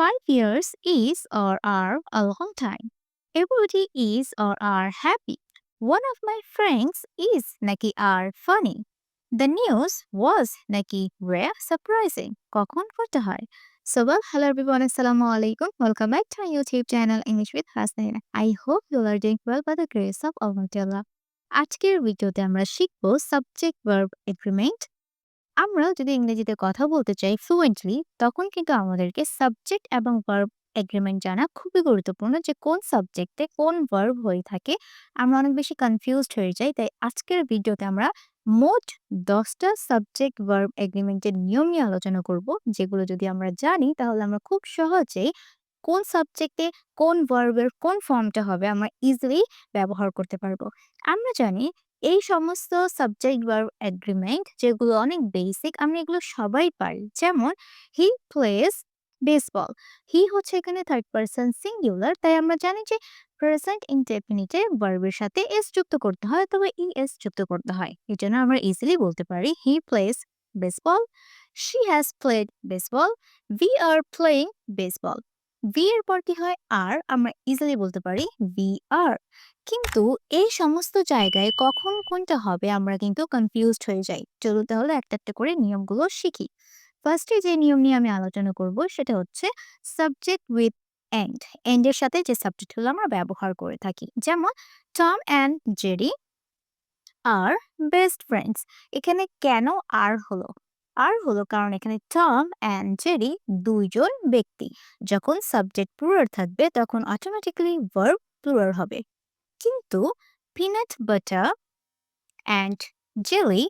Five years is or are a long time. Everybody is or are happy. One of my friends is নাকি are funny. The news was নাকি rare surprising. কখন করতে হয়? Well, hello everyone, assalamu alaikum. Welcome back to my YouTube channel English with Hasnaina. I hope you are doing well by the grace of Allah. আজকের ভিডিওতে আমরা শিখব subject verb agreement আমরা যদি ইংরেজিতে কথা বলতে চাই ফ্লুয়েন্টলি তখন কিন্তু আমাদেরকে সাবজেক্ট এবং ভার্ব এগ্রিমেন্ট জানা খুবই গুরুত্বপূর্ণ যে কোন সাবজেক্টে কোন ভার্ব হয়ে থাকে। আমরা অনেক বেশি কনফিউজড হয়ে যাই, তাই আজকের ভিডিওতে আমরা মোট দশটা সাবজেক্ট ভার্ব এগ্রিমেন্টের নিয়ম নিয়ে আলোচনা করব, যেগুলো যদি আমরা জানি তাহলে আমরা খুব সহজেই কোন সাবজেক্টে কোন ভার্বের কোন ফর্মটা হবে আমরা ইজিলি ব্যবহার করতে পারব। আমরা জানি এই সমস্ত সাবজেক্ট ভার্ব এগ্রিমেন্ট যেগুলো অনেক বেসিক আমরা এগুলো সবাই পারি। যেমন হি প্লেস বেসবল হি হচ্ছে এখানে থার্ড পার্সন সিঙ্গুলার তাই আমরা জানি যে প্রেজেন্ট ইনডেফিনিটে ভার্বের সাথে এস যুক্ত করতে হয় তবে ই এস যুক্ত করতে হয়। এই জন্য আমরা ইজিলি বলতে পারি he plays baseball she has played baseball we are playing baseball V এর পর কি হয়? আর আমরা ইজিলি বলতে পারি ভি আর কিন্তু এই সমস্ত জায়গায় কখন কোনটা হবে আমরা কিন্তু কনফিউজড হয়ে যাই। চলুন তাহলে একটা একটা করে নিয়মগুলো শিখি। ফার্স্টে যে নিয়ম নিয়ে আমি আলোচনা করব সেটা হচ্ছে সাবজেক্ট উইথ এন্ড এন্ডের সাথে যে সাবজেক্টগুলো আমরা ব্যবহার করে থাকি। যেমন Tom and Jerry are best friends এখানে কেন আর হলো? আর হলো কারণ এখানে টম অ্যান্ড জেরি দুইজন ব্যক্তি। যখন সাবজেক্ট প্লুরাল থাকবে, তখন অটোমেটিক্যালি ভার্ব প্লুরাল হবে। কিন্তু peanut butter and jelly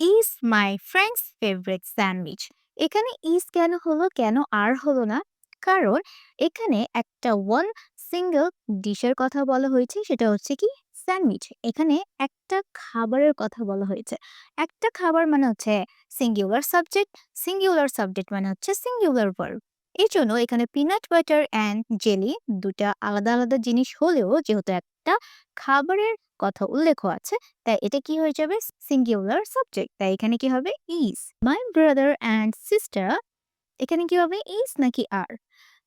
is my friends favourite sandwich এখানে ইজ কেন হলো, কেন আর হলো না? কারণ এখানে একটা ওয়ান সিঙ্গেল ডিশের কথা বলা হয়েছে, সেটা হচ্ছে কি স্যান্ডউইচ এখানে একটা খাবারের কথা বলা হয়েছে। একটা খাবার মানে হচ্ছে সিঙ্গুলার সাবজেক্ট সিঙ্গুলার সাবজেক্ট মানে হচ্ছে সিঙ্গুলার ভার্ব এই জন্য এখানে পিনাট বাটার অ্যান্ড জেলি দুটা আলাদা আলাদা জিনিস হলেও যেহেতু একটা খাবারের কথা উল্লেখ আছে, তাই এটা কি হয়ে যাবে? সিঙ্গুলার সাবজেক্ট তাই এখানে কি হবে? Is my brother and sister এখানে কি হবে? ইজ নাকি are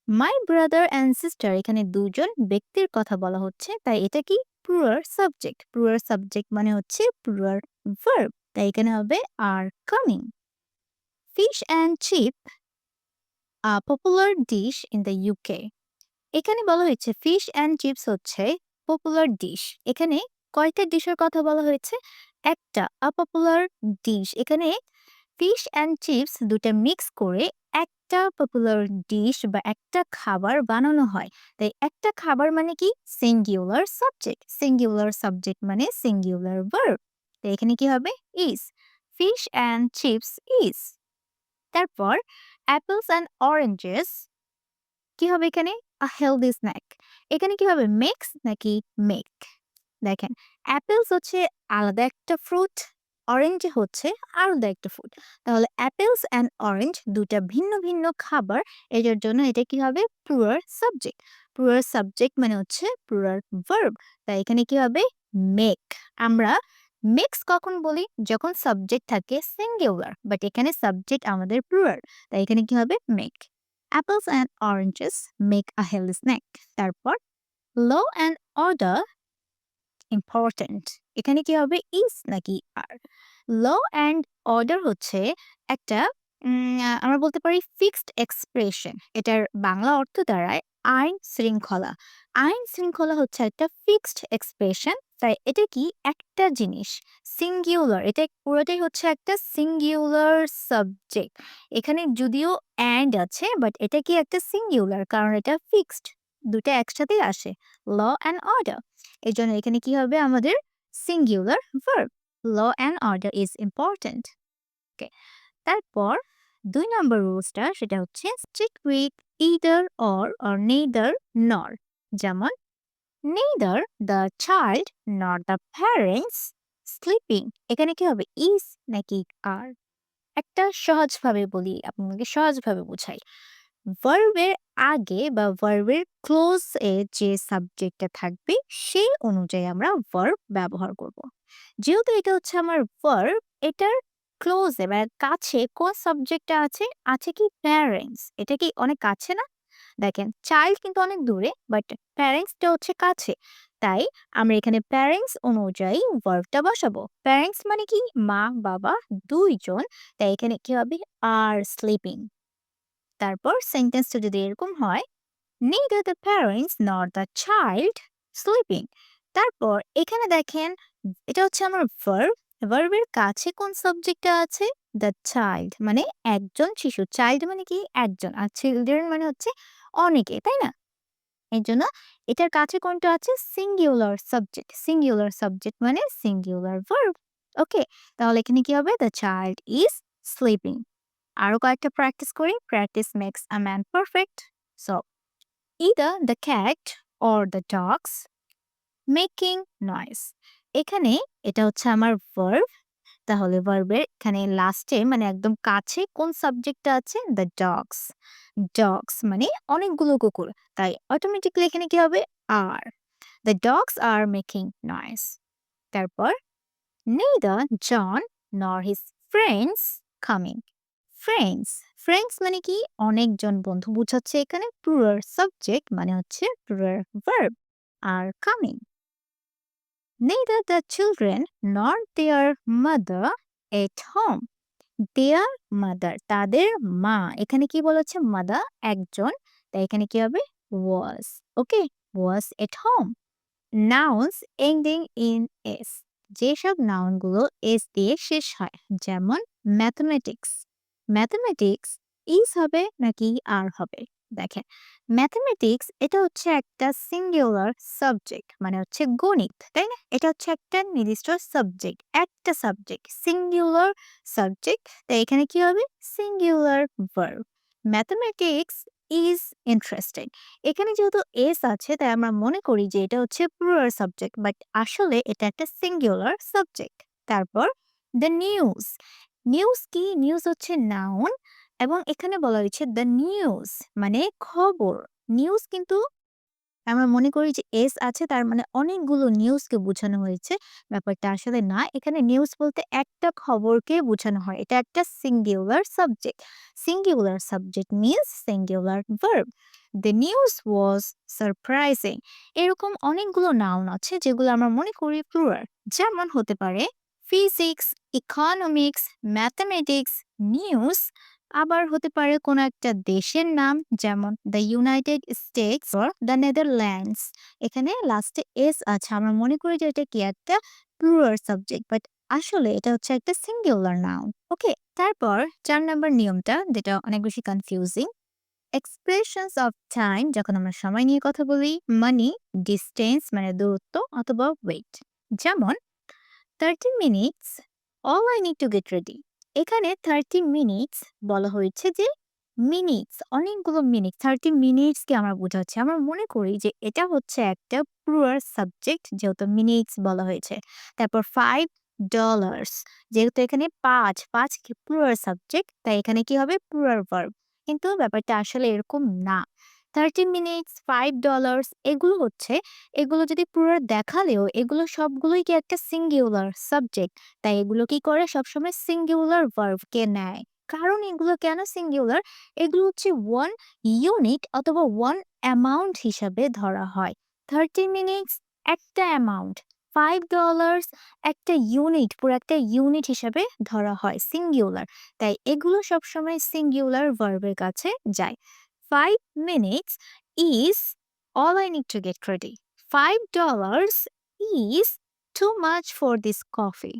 my brother and sister এখানে দুজন ব্যক্তির কথা বলা হচ্ছে, তাই এটা কি? প্লুরাল সাবজেক্ট প্লুরাল সাবজেক্ট মানে হচ্ছে প্লুরাল ভার্ব তাই এখানে হবে আর coming fish and chip a popular dish in the UK এখানে বলা হয়েছে ফিশ অ্যান্ড চিপস হচ্ছে পপুলার ডিশ এখানে কয়টা ডিশের কথা বলা হয়েছে। একটা আপপপুলার ডিশ এখানে ফিশ অ্যান্ড চিপস দুটা মিক্স করে একটা পপুলার ডিশ বা একটা খাবার বানানো হয়। তাই একটা খাবার মানে কি? সিঙ্গুলার সাবজেক্ট সিঙ্গুলার সাবজেক্ট মানে সিঙ্গুলার ভার্ব তাই এখানে কি হবে? Is fish and chips is তারপর অ্যাপেলস অ্যান্ড অরেঞ্জেস কি হবে এখানে? আ হেলদি স্ন্যাক এখানে কি হবে? মিক্স নাকি মেক দেখেন অ্যাপেলস হচ্ছে আলাদা একটা ফ্রুট অরেঞ্জ হচ্ছে আলাদা একটা ফ্রুট তাহলে অ্যাপেলস অ্যান্ড অরেঞ্জ দুটা ভিন্ন ভিন্ন খাবার, এটার জন্য এটা কি হবে? প্লুরাল সাবজেক্ট প্লুরাল সাবজেক্ট মানে হচ্ছে পুরার ভার্ব তাই এখানে কি হবে? মেক আমরা মিক্স কখন বলি? যখন সাবজেক্ট থাকে সিঙ্গুলার বাট এখানে সাবজেক্ট আমাদের প্লুরাল তাই এখানে কি হবে? Make apples and oranges make a healthy snack তারপর লো অ্যান্ড অর্ডার ইম্পর্ট্যান্ট এখানে কি হবে ইজ নাকি আর ল অ্যান্ড অর্ডার হচ্ছে একটা আমরা বলতে পারি ফিক্সড এক্সপ্রেশন এটার বাংলা অর্থ দাঁড়ায় আইন শৃঙ্খলা। আইন শৃঙ্খলা হচ্ছে একটা ফিক্সড এক্সপ্রেশন তাই এটা কি একটা জিনিস? সিঙ্গুলার এটা পুরোটাই হচ্ছে একটা সিঙ্গুলার সাবজেক্ট এখানে যদিও অ্যান্ড আছে বাট এটা কি একটা সিঙ্গুলার কারণ এটা ফিক্সড দুটো একসাথেই আসে। ল অ্যান্ড অর্ডার এই জন্য এখানে কি হবে? আমাদের singular verb law and order is important okay তারপর দুই নম্বর রুলসটা সেটা হচ্ছে stick with either or or neither nor যেমন neither the child nor the parents sleeping এখানে কি হবে? ইজ নাকি আর একটা সহজভাবে বলি, আপনাকে সহজভাবে বোঝাই। ভার্বের আগে বা ভার্বের ক্লোজ এ যে সাবজেক্টটা থাকবে, সেই অনুযায়ী আমরা ভার্ব ব্যবহার করব। যেহেতু এটা হচ্ছে আমার ভার্ব এটার ক্লোজে বা কাছে কোন সাবজেক্টটা আছে? আছে কি প্যারেন্টস এটা কি অনেক কাছে না? দেখেন চাইল্ড কিন্তু অনেক দূরে বাট প্যারেন্টসটা হচ্ছে কাছে। তাই আমরা এখানে প্যারেন্টস অনুযায়ী ভার্বটা বসাবো। প্যারেন্টস মানে কি? মা, বাবা, দুইজন। তাই এখানে কি হবে? আর স্লিপিং তারপর সেন্টেন্সটা যদি এরকম হয় neither the parents nor the child, sleeping. তারপর এখানে দেখেন, এটা হচ্ছে আমার ভার্ব ভার্বের কাছে কোন সাবজেক্টটা আছে? দ্য চাইল্ড মানে একজন শিশু। চাইল্ড মানে কি? একজন। আর চিলড্রেন মানে হচ্ছে অনেকে, তাই না? এই জন্য এটার কাছে কোনটা আছে? সিঙ্গুলার সাবজেক্ট সিঙ্গুলার সাবজেক্ট মানে সিঙ্গুলার ভার্ব ওকে তাহলে এখানে কি হবে? দ্য চাইল্ড ইজ স্লিপিং আরও কয়েকটা প্র্যাকটিস করি। Practice makes a man perfect so either the cat or the dogs making noise. এখানে এটা হচ্ছে আমার ভার্ব তাহলে ভার্বের এখানে লাস্টে মানে একদম কাছে কোন সাবজেক্টটা আছে? দ্য ডগস ডগস মানে অনেকগুলো কুকুর। তাই অটোমেটিকলি এখানে কি হবে? Are the dogs are making noise তারপর neither John nor his friends coming friends friends মানে কি? অনেকজন বন্ধু বোঝাচ্ছে এখানে প্লুরাল সাবজেক্ট মানে হচ্ছে plural verb are coming neither the children nor their mother at home. Their mother, তাদের মা। এখানে কি বলেছে? মাদার একজন। তাই এখানে কি হবে? was. Okay was at home. Nouns ending in s. যেসব নাউনগুলো এস দিয়ে শেষ হয়, যেমন ম্যাথমেটিক্স ম্যাথমেটিক্স ইজ হবে নাকি আর হবে? দেখেন ম্যাথমেটিক্স এটা হচ্ছে একটা সিঙ্গুলার সাবজেক্ট মানে হচ্ছে গণিত, তাই না? এটা হচ্ছে একটা নির্দিষ্ট সাবজেক্ট একটা সাবজেক্ট সিঙ্গুলার সাবজেক্ট তাই এখানে কি হবে? Singular verb mathematics is interesting এখানে যেহেতু এস আছে, তাই আমরা মনে করি যে এটা হচ্ছে প্লুরাল সাবজেক্ট বাট আসলে এটা একটা সিঙ্গুলার সাবজেক্ট তারপর দ্য নিউজ নিউজ কি? নিউজ হচ্ছে নাউন এবং এখানে বলা হয়েছে দ্য নিউজ মানে খবর। নিউজ কিন্তু আমরা মনে করি যে এস আছে, তার মানে অনেকগুলো নিউজকে বোঝানো হয়েছে। ব্যাপারটা আসলে না, এখানে নিউজ বলতে একটা খবরকে বোঝানো হয়। এটা একটা singular subject singular subject means singular verb the news was surprising এরকম অনেকগুলো নাউন আছে, যেগুলো আমরা মনে করি প্লুরাল যেমন হতে পারে ফিজিক্স ইকোনমিক্স ম্যাথমেটিক্স নিউজ আবার হতে পারে কোনো একটা দেশের নাম যেমন the United States or the Netherlands এখানে লাস্টে এস আছে। আমরা মনে করি যে এটা কি একটা প্লুরাল সাবজেক্ট বাট আসলে এটা হচ্ছে একটা সিঙ্গুলার নাউন ওকে তারপর চার নাম্বার নিয়মটা, যেটা অনেক বেশি কনফিউজিং এক্সপ্রেশনস অফ টাইম যখন আমরা সময় নিয়ে কথা বলি মানি ডিস্টেন্স মানে দূরত্ব অথবা ওয়েট যেমন thirty minutes all I need to get ready এখানে থার্টি মিনিটস বলা হয়েছে যে মিনিটস অনেকগুলো মিনিট থার্টি মিনিটসকে আমরা বোঝাচ্ছি। আমরা মনে করি যে এটা হচ্ছে একটা প্লুরাল সাবজেক্ট যেহেতু মিনিটস বলা হয়েছে। তারপর ফাইভ ডলার্স যেহেতু এখানে পাঁচ পাঁচ প্লুরাল সাবজেক্ট তাই এখানে কি হবে? প্লুরাল ভার্ব কিন্তু ব্যাপারটা আসলে এরকম না। থার্টি মিনিটস ফাইভ ডলার্স এগুলো হচ্ছে, এগুলো যদি পুরো দেখালেও এগুলো সবগুলোই কি একটা সিঙ্গুলার সাবজেক্ট তাই এগুলো কি করে? সবসময় সিঙ্গুলার ভার্ভকে নেয়। কারণ এগুলো কেন সিঙ্গুলার এগুলো হচ্ছে ওয়ান ইউনিট অথবা ওয়ান অ্যামাউন্ট হিসাবে ধরা হয়। থার্টি মিনিটস একটা অ্যামাউন্ট ফাইভ ডলার্স একটা ইউনিট পুরো একটা ইউনিট হিসাবে ধরা হয় সিঙ্গুলার তাই এগুলো সবসময় সিঙ্গুলার ভার্বের কাছে যায়। Five minutes is all I need to get ready. Five dollars is too much for this coffee.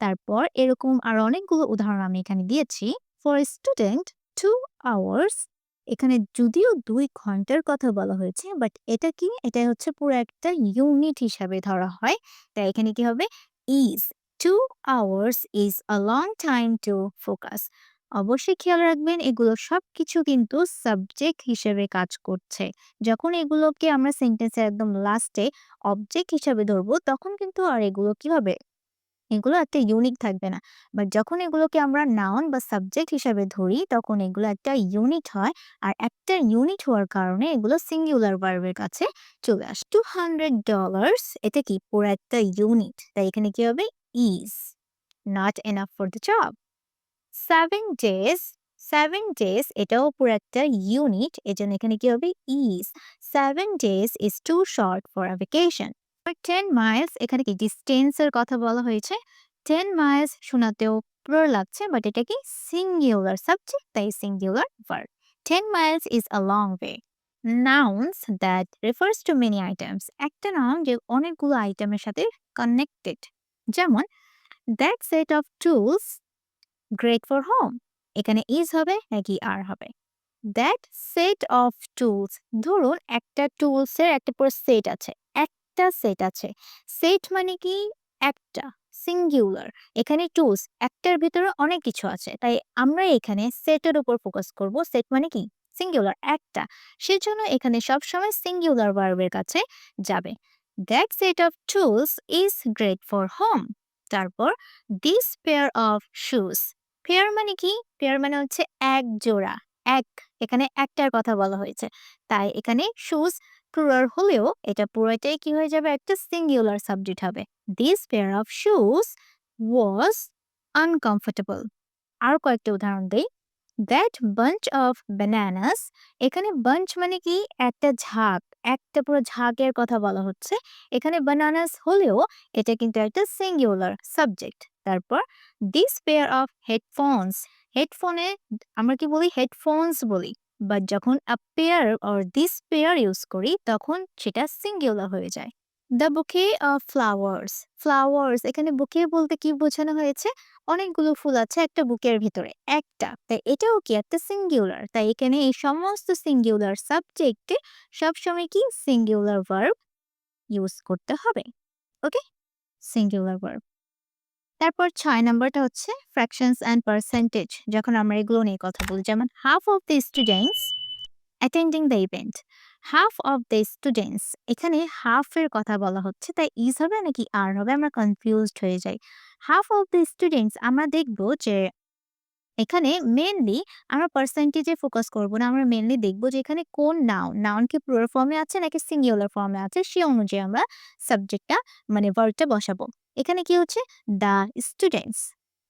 তারপর এরকম আর অনেকগুলো উদাহরণ আমি এখানে দিয়েছি। ফর স্টুডেন্ট টু আওয়ার্স এখানে যদিও দুই ঘণ্টার কথা বলা হয়েছে বাট এটা কি? এটা হচ্ছে পুরো একটা ইউনিট হিসাবে ধরা হয়। তাই এখানে কি হবে? Is two hours is a long time to focus অবশ্যই খেয়াল রাখবেন, এগুলো সব কিছু কিন্তু সাবজেক্ট হিসেবে কাজ করছে। যখন এগুলোকে আমরা সেন্টেন্সের একদম লাস্টে অবজেক্ট হিসাবে ধরবো, তখন কিন্তু আর এগুলো কি হবে এগুলো একটা ইউনিক থাকবে না। বাট যখন এগুলোকে আমরা নাউন বা সাবজেক্ট হিসাবে ধরি, তখন এগুলো একটা ইউনিট হয় আর একটা ইউনিট হওয়ার কারণে এগুলো সিঙ্গুলার ভার্বের কাছে চলে আসে। টু হান্ড্রেড ডলার্স এটা কি? পুরো একটা ইউনিট তাই এখানে কি হবে? Is not enough for the job seven days seven days এটাও পুরো একটা ইউনিট এজন্য এখানে কি হবে? Is seven days is too short for a vacation ten miles এখানে কি ডিস্টেন্সের কথা বলা হয়েছে? টেন মাইলস শোনাতেও প্লুরাল লাগছে বাট এটা কি সিঙ্গুলার সাবজেক্ট তাই singular verb ten miles is a long way nouns that refers to many items একটা নাউন যে অনেকগুলো আইটেমের সাথে কানেক্টেড যেমন that set of tools great for home এখানে ইজ হবে নাকি আর হবে। দ্যাট সেট অফ টুলস ধরুন একটা টুলসের একটা পুরো সেট আছে, একটা সেট আছে। সেট মানে কি? একটা সিঙ্গুলার এখানে টুলস একটার ভিতরে অনেক কিছু আছে। তাই আমরা এখানে সেটের উপর ফোকাস করব। সেট মানে কি? সিঙ্গুলার একটা। সেজন্য এখানে সবসময় সিঙ্গুলার ভার্বের কাছে যাবে। That set of tools is great for home তারপর this pair of shoes pair মানে কি? পেয়ার মানে হচ্ছে এক জোড়া, এক, এখানে একটার কথা বলা হয়েছে। তাই এখানে শুজ প্লুরাল হলেও এটা পুরোটাই কি হয়ে যাবে? একটা সিঙ্গুলার সাবজেক্ট হবে। This pair of shoes was uncomfortable আর কয়েকটা উদাহরণ দেই। দ্যাট বাঞ্চ অফ ব্যানানাস এখানে বাঞ্চ মানে কি? একটা ঝাঁক, একটা পুরো ঝাঁকের কথা বলা হচ্ছে। এখানে বানানাস হলেও এটা কিন্তু একটা সিঙ্গুলার সাবজেক্ট তারপর দিস পেয়ার অফ হেডফোনস হেডফোনে আমরা কি বলি? হেডফোনস বলি। বাট যখন a pair or this pair use করি, তখন সেটা সিঙ্গুলার হয়ে যায়। দ্য বুকে অফ ফ্লাওয়ার্স ফ্লাওয়ার্স এখানে বুকে বলতে কি বোঝানো হয়েছে? অনেকগুলো ফুল আছে একটা বুকের ভিতরে। একটা। তাই এটাও কি একটা সিঙ্গুলার তাই এখানে এই সমস্ত সিঙ্গুলার সাবজেক্টে সবসময় কি? সিঙ্গুলার ভার্ব ইউজ করতে হবে। ওকে? সিঙ্গুলার ভার্ব তারপর ছয় নম্বরটা হচ্ছে ফ্র্যাকশনস অ্যান্ড পার্সেন্টেজ যখন আমরা এগুলো নিয়ে কথা বলি, যেমন half of the students attending the event half of the students এখানে হাফের কথা বলা হচ্ছে, তাই ইজ হবে নাকি আর হবে আমরা কনফিউজড হয়ে যাই। হাফ অফ দ্য স্টুডেন্টস আমরা দেখব যে এখানে মেনলি আমরা পার্সেন্টেজে ফোকাস করব না, আমরা মেনলি দেখব যে এখানে কোন নাউন নাউন কি প্লুরাল ফর্মে আছে নাকি সিঙ্গুলার ফর্মে আছে, সে অনুযায়ী আমরা সাবজেক্টটা মানে ভার্বটা বসাবো। এখানে কি হচ্ছে? দ্য স্টুডেন্টস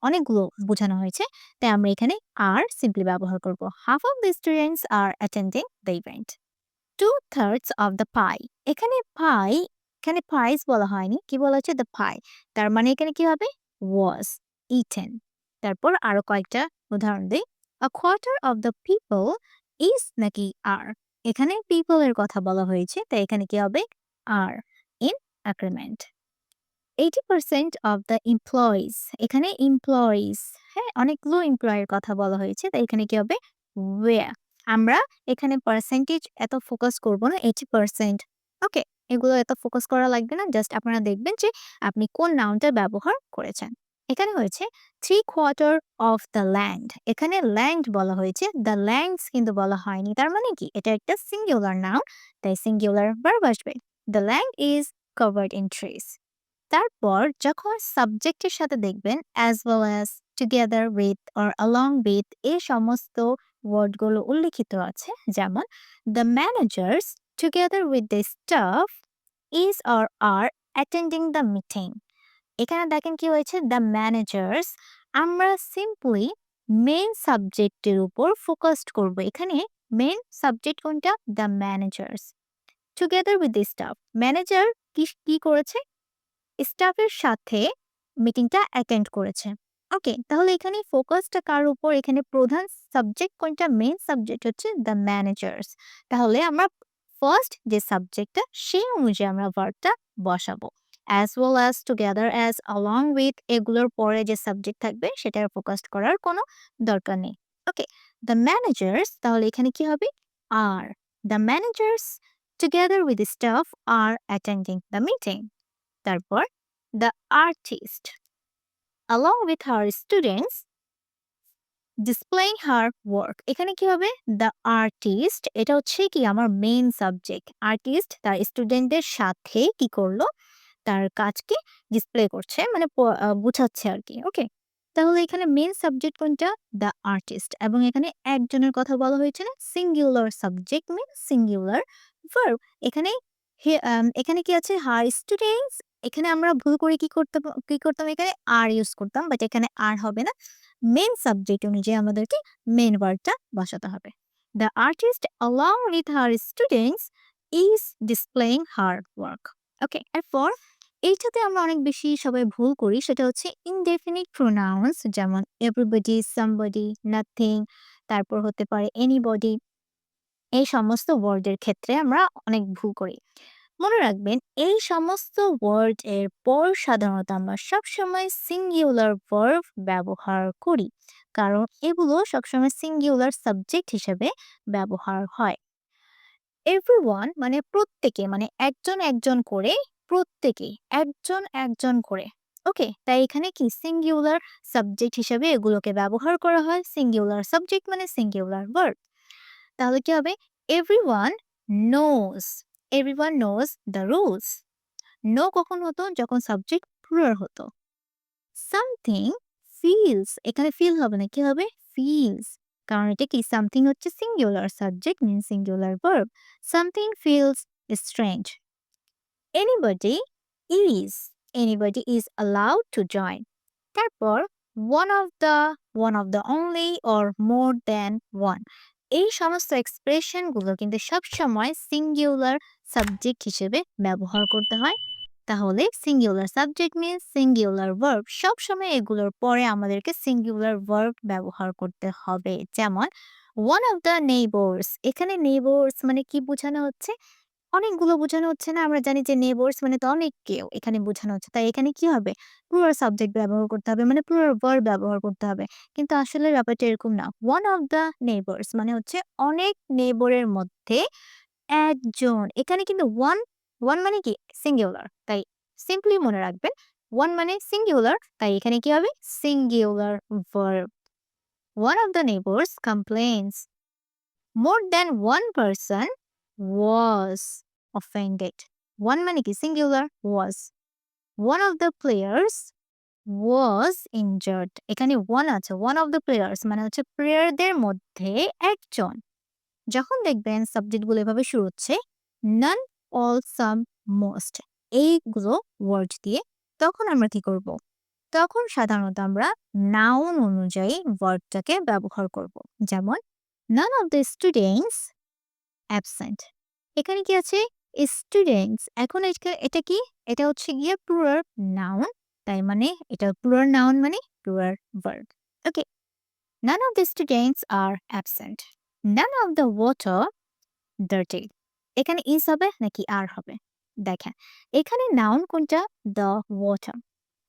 অনেকগুলো বোঝানো হয়েছে, তাই আমরা এখানে আর সিম্পলি ব্যবহার করব। Half of the students are attending the event two thirds of the pie এখানে পাই এখানে পাইস বলা হয়নি। কি বলা হচ্ছে? দ্য পাই তার মানে এখানে কি হবে? ওয়াজ ইটেন তারপর আরও কয়েকটা উদাহরণ দিই। A quarter of the people is নাকি আর এখানে পিপল এর কথা বলা হয়েছে, তাই এখানে কি হবে? Are in agreement eighty percent of the employees এখানে এমপ্লয়িজ হ্যাঁ অনেকগুলো এমপ্লয়ের কথা বলা হয়েছে, তাই এখানে কি হবে? ওয়ে আমরা এখানে পার্সেন্টেজ এত ফোকাস করব না এইটি পার্সেন্ট ওকে এগুলো এত ফোকাস করা লাগবে না জাস্ট আপনারা দেখবেন যে আপনি কোন নাউনটা ব্যবহার করেছেন। এখানে হয়েছে three quarter of the land এখানে ল্যান্ড বলা হয়েছে দ্য ল্যান্ডস কিন্তু বলা হয়নি। তার মানে কি? এটা একটা সিঙ্গুলার নাউন তাই সিঙ্গুলার ভার্ব আসবে। The land is covered in trees তারপর যখন সাবজেক্টের সাথে দেখবেন as well as together with or along with এই সমস্ত ওয়ার্ডগুলো উল্লেখিত আছে। যেমন the managers together with the staff is or are attending the meeting এখানে দেখেন কি হয়েছে? দ্য ম্যানেজার্স আমরা সিম্পলি মেন সাবজেক্টের উপর ফোকাসড করব। এখানে মেন সাবজেক্ট কোনটা? The managers together with the staff manager কি কি করেছে? স্টাফের সাথে মিটিংটা অ্যাটেন্ড করেছে। ওকে, তাহলে এখানে ফোকাসটা কার উপর? এখানে প্রধান সাবজেক্ট কোনটা? মেন সাবজেক্ট হচ্ছে দ্য ম্যানেজার্স তাহলে আমরা ফার্স্ট যে সাবজেক্টটা সেই অনুযায়ী আমরা ভার্বটা বসাবো। As well as together as along with এগুলোর পরে যে সাবজেক্ট থাকবে, সেটার ফোকাস করার কোনো দরকার নেই। ওকে দ্য ম্যানেজার্স তাহলে এখানে কি হবে? Are the managers together with staff are attending the meeting তারপর the artist along with her students displaying her work. এখানে কি হবে? দ্য আর্টিস্ট এটা হচ্ছে কি আমার মেইন সাবজেক্ট আর্টিস্ট তার স্টুডেন্টদের সাথে কি করল? তার কাজকে ডিসপ্লে করছে মানে বোঝাচ্ছে আর কি ওকে তাহলে এখানে মেইন সাবজেক্ট কোনটা? দ্য আর্টিস্ট এবং এখানে একজনের কথা বলা হয়েছে না singular subject mean singular verb এখানে এখানে কি আছে? হার স্টুডেন্টস এখানে আমরা ভুল করে কি করতে কি করতাম এখানে? আর ইউজ করতাম বাট এখানে আর হবে না। মেন সাবজেক্ট অনুযায়ী আমাদেরকে মেন ওয়ার্ডটা বসাতে হবে। The artist along with her students is displaying her work. Okay এরপর এইটাতে আমরা অনেক বেশি সবাই ভুল করি, সেটা হচ্ছে ইনডেফিনিট প্রোনাউন্স যেমন এভরিবডি সামবডি নাথিং তারপর হতে পারে এনিবডি এই সমস্ত ওয়ার্ডের ক্ষেত্রে আমরা অনেক ভুল করি। মনে রাখবেন, এই সমস্ত ওয়ার্ড এর পর সাধারণত আমরা সবসময় সিঙ্গুলার ভার্ব ব্যবহার করি। কারণ এগুলো সবসময় সিঙ্গুলার সাবজেক্ট হিসেবে ব্যবহার হয়। এভরিওয়ান মানে প্রত্যেকে মানে একজন একজন করে প্রত্যেকে, একজন একজন করে। ওকে তাই এখানে কি সিঙ্গুলার সাবজেক্ট হিসেবে এগুলোকে ব্যবহার করা হয়? সিঙ্গুলার সাবজেক্ট মানে সিঙ্গুলার ভার্ব তাহলে কি হবে? Everyone knows everyone knows the rules know কখন হতো যখন সাবজেক্ট প্লুরাল হতো। সামথিং ফিলস এখানে ফিল হবে না, কি হবে? ফিলস কারণ এটা কি? সামথিং হচ্ছে singular subject mean singular verb something feels strange anybody is anybody is allowed to join তারপর one of the one of the only or more than one এই সমস্ত এক্সপ্রেশনগুলো কিন্তু সবসময় সিঙ্গুলার সাবজেক্ট হিসেবে ব্যবহার করতে হয়। তাহলে singular subject mean singular verb সবসময় এগুলোর পরে আমাদেরকে সিঙ্গুলার ভার্ব ব্যবহার করতে হবে। যেমন ওয়ান অফ দ্য নেইবার্স এখানে নেইবার্স মানে কি বোঝানো হচ্ছে? অনেকগুলো বোঝানো হচ্ছে না, আমরা জানি যে নেইবার্স মানে তো অনেক কেউ এখানে বোঝানো হচ্ছে। তাই এখানে কি হবে? প্লুরাল সাবজেক্ট ব্যবহার করতে হবে মানে প্লুরাল ভার্ব ব্যবহার করতে হবে। কিন্তু আসলে ব্যাপারটা এরকম না। ওয়ান অফ দ্য নেইবার্স মানে হচ্ছে অনেক নেইবরের মধ্যে একজন এখানে কিন্তু ওয়ান ওয়ান মানে কি? সিঙ্গুলার তাই সিম্পলি মনে রাখবেন ওয়ান মানে সিঙ্গুলার তাই এখানে কি হবে? Singular verb one of the neighbours complains more than one person was offended one মানে কি? Singular was one of the players was injured এখানে ওয়ান আছে। ওয়ান অফ দ্য প্লেয়ার্স মানে হচ্ছে প্লেয়ারদের মধ্যে একজন। যখন দেখবেন সাবজেক্টগুলো এভাবে শুরু হচ্ছে নান অল সাম মোস্ট এইগুলো ওয়ার্ড দিয়ে তখন আমরা কি করব? তখন সাধারণত আমরা নাউন অনুযায়ী ওয়ার্ডটাকে ব্যবহার করব। যেমন none of the students absent এখানে কি আছে? স্টুডেন্টস এখন এটা- কি? এটা হচ্ছে গিয়ে প্লুরাল নাউন তাই মানে এটা প্লুরাল নাউন মানে plural verb okay none of the students R absent none of the water dirty এখানে ইজ হবে নাকি আর হবে? দেখেন, এখানে নাউন কোনটা? দ্য ওয়াটার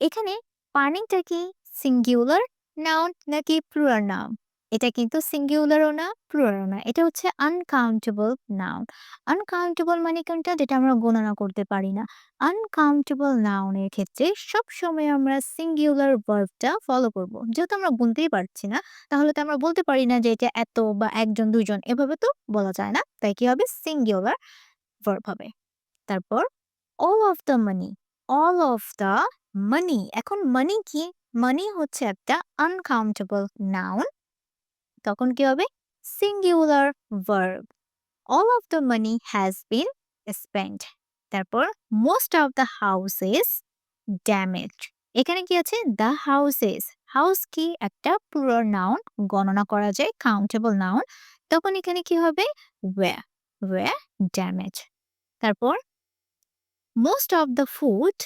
এখানে পানিটা কি সিঙ্গুলার নাউন নাকি প্লুরাল নাউন এটা কিন্তু সিঙ্গুলারও না প্লুরালও না। এটা হচ্ছে আনকাউন্টেবল নাউন আনকাউন্টেবল মানে কোনটা? যেটা আমরা গণনা করতে পারি না। আনকাউন্টেবল নাউনের ক্ষেত্রে সব সময় আমরা সিঙ্গুলার ভার্বটা ফলো করব। যেহেতু আমরা গুনতেই পারছি না, তাহলে তো আমরা বলতে পারি না যে এটা এত বা একজন, দুইজন, এভাবে তো বলা যায় না। তাই কি হবে? সিঙ্গুলার ভার্ব হবে। তারপর all of the money all of the money এখন মানি কি? মানি হচ্ছে একটা আনকাউন্টেবল নাউন তখন কি হবে? Singular verb all of the money has been spend তারপর most of the houses damage এখানে কি আছে? দ্য হাউসেস হাউস কি? একটা পুরো নাউন গণনা করা যায় কাউন্টেবল নাউন তখন এখানে কি হবে? ওয়ে ওয়ে ড্যামেজ তারপর most of the food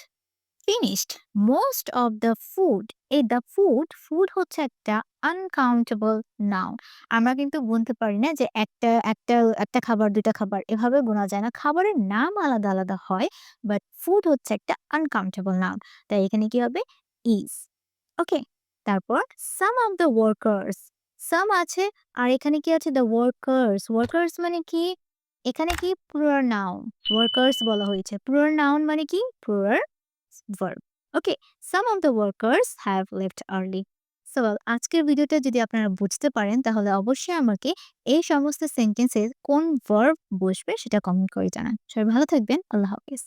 finished most of the food এই দ্য ফুড ফুড হচ্ছে একটা আনকাউন্টেবল নাউন আমরা কিন্তু গুনতে পারি না যে একটা একটা একটা খাবার, দুইটা খাবার এভাবে গোনা যায় না। খাবারের নাম আলাদা আলাদা হয় বাট ফুড হচ্ছে একটা আনকাউন্টেবল নাউন তাই এখানে কি হবে? ইজ ওকে তারপর some of the workers some আছে, আর এখানে কি আছে? দ্য ওয়ার্কার্স ওয়ার্কার্স মানে কি? এখানে কি? প্লুরাল নাউন ওয়ার্কার্স বলা হয়েছে। প্লুরাল নাউন মানে কি? Plural verb. Okay some of the workers have left early. So আজকের ভিডিওটা যদি আপনারা বুঝতে পারেন, তাহলে অবশ্যই আমাকে এই সমস্ত সেন্টেন্সের কোন ভার্ব বসবে সেটা কমেন্ট করে জানান সবাই ভালো থাকবেন, আল্লাহ হাফিজ